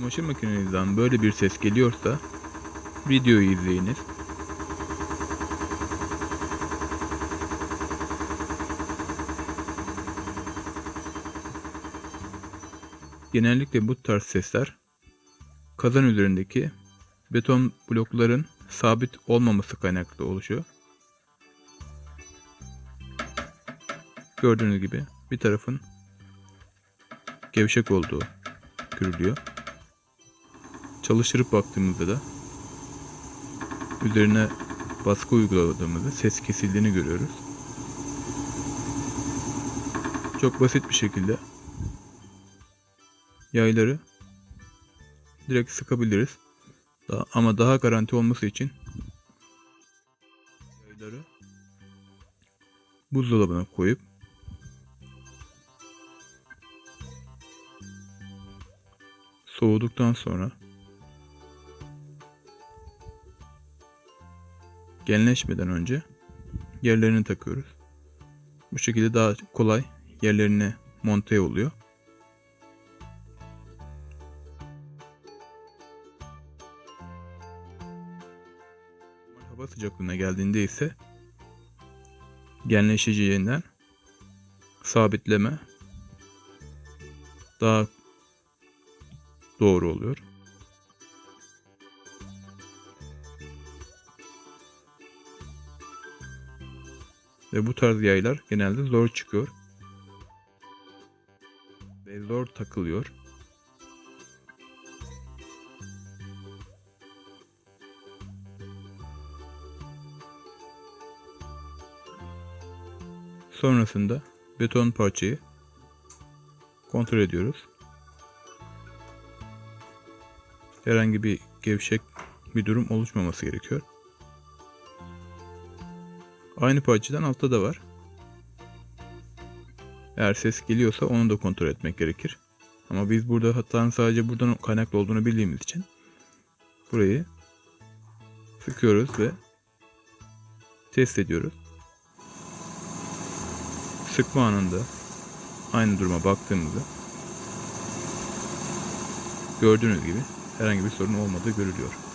Çamaşır makinenizden böyle bir ses geliyorsa videoyu izleyiniz. Genellikle bu tarz sesler kazan üzerindeki beton blokların sabit olmaması kaynaklı oluşuyor. Gördüğünüz gibi bir tarafın gevşek olduğu görülüyor. Çalıştırıp baktığımızda da üzerine baskı uyguladığımızda ses kesildiğini görüyoruz. Çok basit bir şekilde yayları direkt sıkabiliriz. Daha, ama daha garanti olması için yayları buzdolabına koyup soğuduktan sonra genleşmeden önce yerlerini takıyoruz. Bu şekilde daha kolay yerlerine monte oluyor. Hava sıcaklığına geldiğinde ise genleşeceğinden sabitleme daha doğru oluyor. Ve bu tarz yaylar genelde zor çıkıyor. Ve zor takılıyor. Sonrasında beton parçayı kontrol ediyoruz. Herhangi bir gevşek bir durum oluşmaması gerekiyor. Aynı parçadan altta da var. Eğer ses geliyorsa onu da kontrol etmek gerekir. Ama biz burada hatanın sadece buradan kaynaklı olduğunu bildiğimiz için burayı sıkıyoruz ve test ediyoruz. Sıkma anında aynı duruma baktığımızda gördüğünüz gibi herhangi bir sorun olmadığı görülüyor.